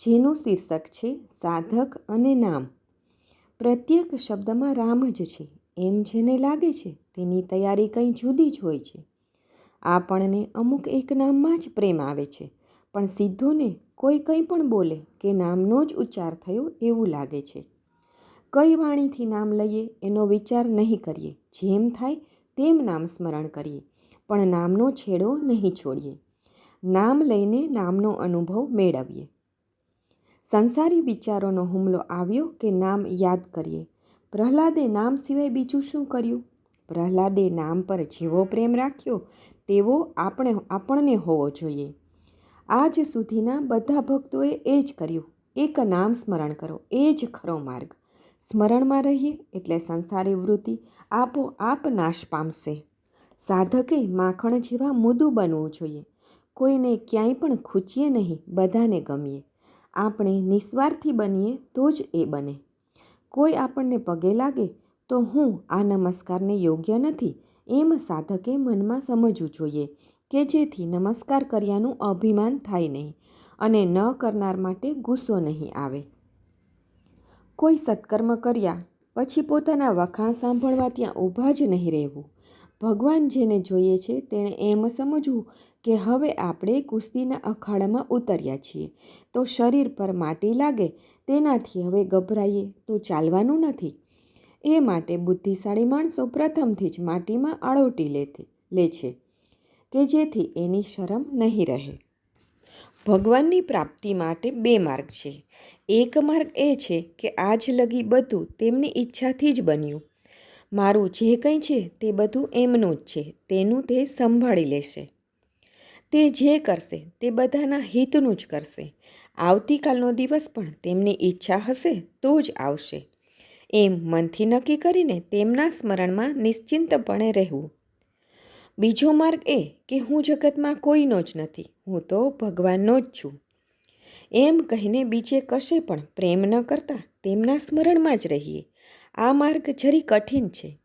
જેનું શીર્ષક છે સાધક અને નામ. પ્રત્યેક શબ્દમાં રામ જ છે. એમ જેને લાગે છે તેની તૈયારી કંઈ જુદી જ હોય છે. આપણને અમુક એક નામમાં જ પ્રેમ આવે છે, પણ સિદ્ધોને કોઈ કંઈ પણ બોલે કે નામનો જ ઉચ્ચાર થયો એવું લાગે છે. કઈ વાણીથી નામ લઈએ એનો વિચાર નહીં કરીએ. જેમ થાય તેમ નામ સ્મરણ કરીએ, પણ નામનો છેડો નહીં છોડીએ. નામ લઈને નામનો અનુભવ મેળવીએ. સંસારી વિચારોનો હુમલો આવ્યો કે નામ યાદ કરીએ? પ્રહલાદે નામ સિવાય બીજું શું કર્યું? પ્રહલાદે નામ પર જેવો પ્રેમ રાખ્યો, તેવો આપણે, આપણને હોવો જોઈએ. આજ સુધીના બધા ભક્તોએ એ જ કર્યું. એક નામ સ્મરણ કરો, એ જ ખરો માર્ગ. સ્મરણમાં રહીએ એટલે સંસારી વૃત્તિ આપોઆપ નાશ પામશે. સાધકે માખણ જેવા મુદું બનવું જોઈએ. કોઈને ક્યાંય પણ ખૂચીએ નહીં, બધાને ગમીએ. આપણે નિસ્વાર્થી બનીએ તો જ એ બને. કોઈ આપણને પગે લાગે તો હું આ નમસ્કારને યોગ્ય નથી એમ સાધકે મનમાં સમજવું જોઈએ કે જેથી નમસ્કાર કર્યાનું અભિમાન થાય નહીં અને ન કરનાર માટે ગુસ્સો નહીં આવે. કોઈ સત્કર્મ કર્યા પછી પોતાના વખાણ સાંભળવા ત્યાં ઊભા જ નહીં રહેવું. ભગવાન જેને જોઈએ છે, તેણે એમ સમજવું કે હવે આપણે કુસ્તીના અખાડામાં ઉતર્યા છીએ. તો શરીર પર માટી લાગે, તેનાથી હવે ગભરાઈએ તો ચાલવાનું નથી. એ માટે બુદ્ધિશાળી માણસો પ્રથમથી જ માટીમાં આળોટી લેતી લે છે, કે જેથી એની શરમ નહીં રહે. ભગવાનની પ્રાપ્તિ માટે બે માર્ગ છે. એક માર્ગ એ છે કે આજ લગી બધું તેમની ઈચ્છાથી જ બન્યું. મારું જે કંઈ છે તે બધું એમનું જ છે, તેનું તે સંભાળી લેશે. તે જે કરશે તે બધાના હિતનું જ કરશે. આવતીકાલનો દિવસ પણ તેમની ઈચ્છા હશે તો જ આવશે. એમ મનથી નક્કી કરીને તેમના સ્મરણમાં નિશ્ચિંતપણે રહેવું. બીજો માર્ગ એ કે હું જગતમાં કોઈનો જ નથી, હું તો ભગવાનનો જ છું. એમ કહીને બીજે કશે પણ પ્રેમ ન કરતા તેમના સ્મરણમાં જ રહીએ. આ માર્ગ જરી કઠિન છે.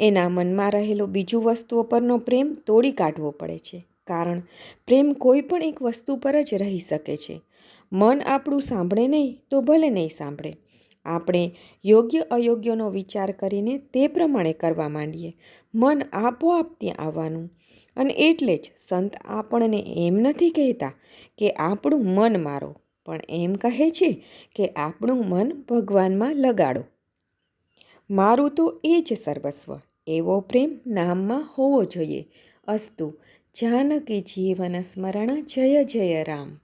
એના મનમાં રહેલો બીજું વસ્તુઓ પરનો પ્રેમ તોડી કાઢવો પડે છે, કારણ પ્રેમ કોઈ પણ એક વસ્તુ પર જ રહી શકે છે. મન આપણું સાંભળે નહીં તો ભલે નહીં સાંભળે. આપણે યોગ્ય અયોગ્યનો વિચાર કરીને તે પ્રમાણે કરવા માંડીએ. મન આપોઆપ ત્યાં આવવાનું. અને એટલે જ સંત આપણને એમ નથી કહેતા કે આપણું મન મારો, પણ એમ કહે છે કે આપણું મન ભગવાનમાં લગાડો. મારું તો એ જ સર્વસ્વ. એવો પ્રેમ નામમાં હોવો જોઈએ. અસ્તુ, જાનકી જીવન સ્મરણ જય જય રામ.